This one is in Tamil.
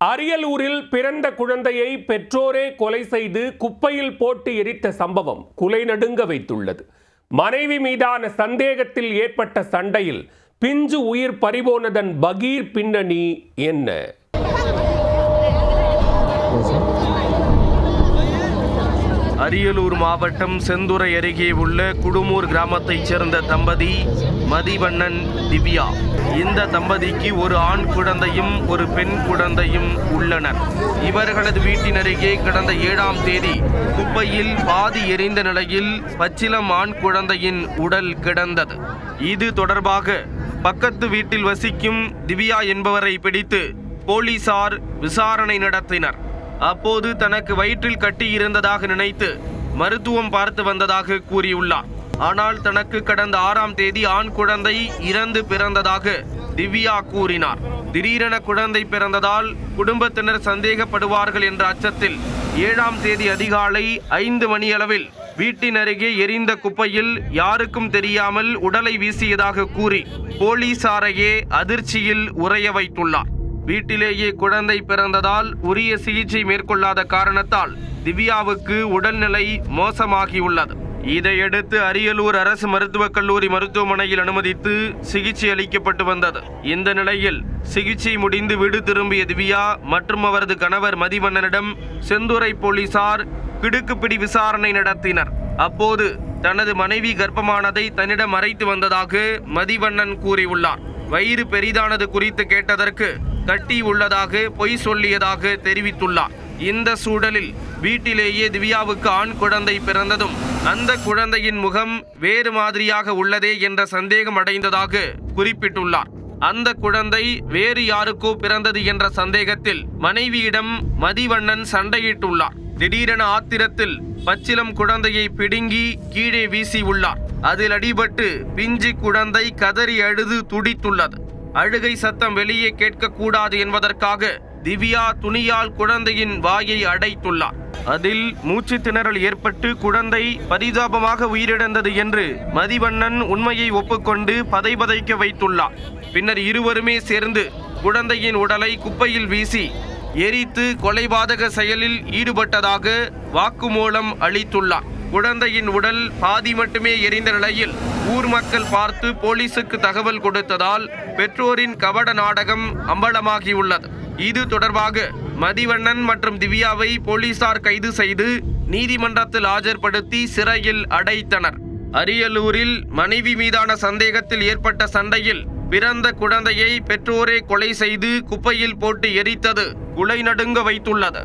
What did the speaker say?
அரியலூரில் பிறந்த குழந்தையை பெற்றோரே கொலை செய்து குப்பையில் போட்டு எரித்த சம்பவம் குலை நடுங்க வைத்துள்ளது. மனைவி மீதான சந்தேகத்தில் ஏற்பட்ட சண்டையில் பிஞ்சு உயிர் பறிபோனதன் பகீர் பின்னணி என்ன? அரியலூர் மாவட்டம் செந்துறை அருகே உள்ள குடுமூர் கிராமத்தைச் சேர்ந்த தம்பதி மதிவண்ணன் திவ்யா. இந்த தம்பதிக்கு ஒரு ஆண் குழந்தையும் ஒரு பெண் குழந்தையும் உள்ளனர். இவர்களது வீட்டின் அருகே கடந்த ஏழாம் தேதி குப்பையில் பாதி எரிந்த நிலையில் பச்சிலம் ஆண் குழந்தையின் உடல் கிடந்தது. இது தொடர்பாக பக்கத்து வீட்டில் வசிக்கும் திவ்யா என்பவரை பிடித்து போலீசார் விசாரணை நடத்தினர். அப்போது தனக்கு வயிற்றில் கட்டி இருந்ததாக நினைத்து மருத்துவம் பார்த்து வந்ததாக கூறியுள்ளார். ஆனால் தனக்கு கடந்த ஆறாம் தேதி ஆண் குழந்தை இறந்து பிறந்ததாக திவ்யா கூறினார். திடீரென குழந்தை பிறந்ததால் குடும்பத்தினர் சந்தேகப்படுவார்கள் என்ற அச்சத்தில் ஏழாம் தேதி அதிகாலை ஐந்து மணியளவில் வீட்டின் அருகே எரிந்த குப்பையில் யாருக்கும் தெரியாமல் உடலை வீசியதாக கூறி போலீசாரையே அதிர்ச்சியில் உறைய வைத்துள்ளார். வீட்டிலேயே குழந்தை பிறந்ததால் உரிய சிகிச்சை மேற்கொள்ளாத காரணத்தால் திவ்யாவுக்கு உடல்நிலை மோசமாகியுள்ளது. இதையடுத்து அரியலூர் அரசு மருத்துவக் கல்லூரி மருத்துவமனையில் அனுமதித்து சிகிச்சை அளிக்கப்பட்டு வந்தது. இந்த நிலையில் சிகிச்சை முடிந்து வீடு திரும்பிய திவ்யா மற்றும் அவரது கணவர் மதிவண்ணனிடம் செந்துறை போலீசார் கிடுக்குப்பிடி விசாரணை நடத்தினர். அப்போது தனது மனைவி கர்ப்பமானதை தன்னிடம் மறைத்து வந்ததாக மதிவண்ணன் கூறியுள்ளார். வயிறு பெரிதானது குறித்து கேட்டதற்கு கட்டியுள்ளதாக பொய் சொல்லியதாக தெரிவித்துள்ளார். இந்த சூழலில் வீட்டிலேயே திவ்யாவுக்கு ஆண் குழந்தை பிறந்ததும் அந்த குழந்தையின் முகம் வேறு மாதிரியாக உள்ளதே என்ற சந்தேகம் அடைந்ததாக குறிப்பிட்டுள்ளார். அந்த குழந்தை வேறு யாருக்கோ பிறந்தது என்ற சந்தேகத்தில் மனைவியிடம் மதிவண்ணன் சண்டையிட்டுள்ளார். திடீரென ஆத்திரத்தில் பச்சிலம் குழந்தையை பிடுங்கி கீழே வீசி உள்ளார் அதில் அடிபட்டு பிஞ்சு குழந்தை கதறி அழுது துடித்துள்ளது. அழுகை சத்தம் வெளியே கேட்கக்கூடாது என்பதற்காக திவ்யா துணியால் குழந்தையின் வாயை அடைத்துள்ளார். அதில் மூச்சு திணறல் ஏற்பட்டு குழந்தை பரிதாபமாக உயிரிழந்தது என்று மதிவண்ணன் உண்மையை ஒப்புக்கொண்டு பதைபதைக்க வைத்துள்ளார். பின்னர் இருவருமே சேர்ந்து குழந்தையின் உடலை குப்பையில் வீசி எரித்து கொலைபாதக செயலில் ஈடுபட்டதாக வாக்குமூலம் அளித்துள்ளார். குழந்தையின் உடல் பாதி மட்டுமே எரிந்த நிலையில் ஊர் மக்கள் பார்த்து போலீசுக்கு தகவல் கொடுத்ததால் பெற்றோரின் கபட நாடகம் அம்பலமாகியுள்ளது. இது தொடர்பாக மதிவண்ணன் மற்றும் திவ்யாவை போலீசார் கைது செய்து நீதிமன்றத்தில் ஆஜர்படுத்தி சிறையில் அடைத்தனர். அரியலூரில் மனைவி மீதான சந்தேகத்தில் ஏற்பட்ட சண்டையில் பிறந்த குழந்தையை பெற்றோரே கொலை செய்து குப்பையில் போட்டு எரித்தது குலை நடுங்க வைத்துள்ளது.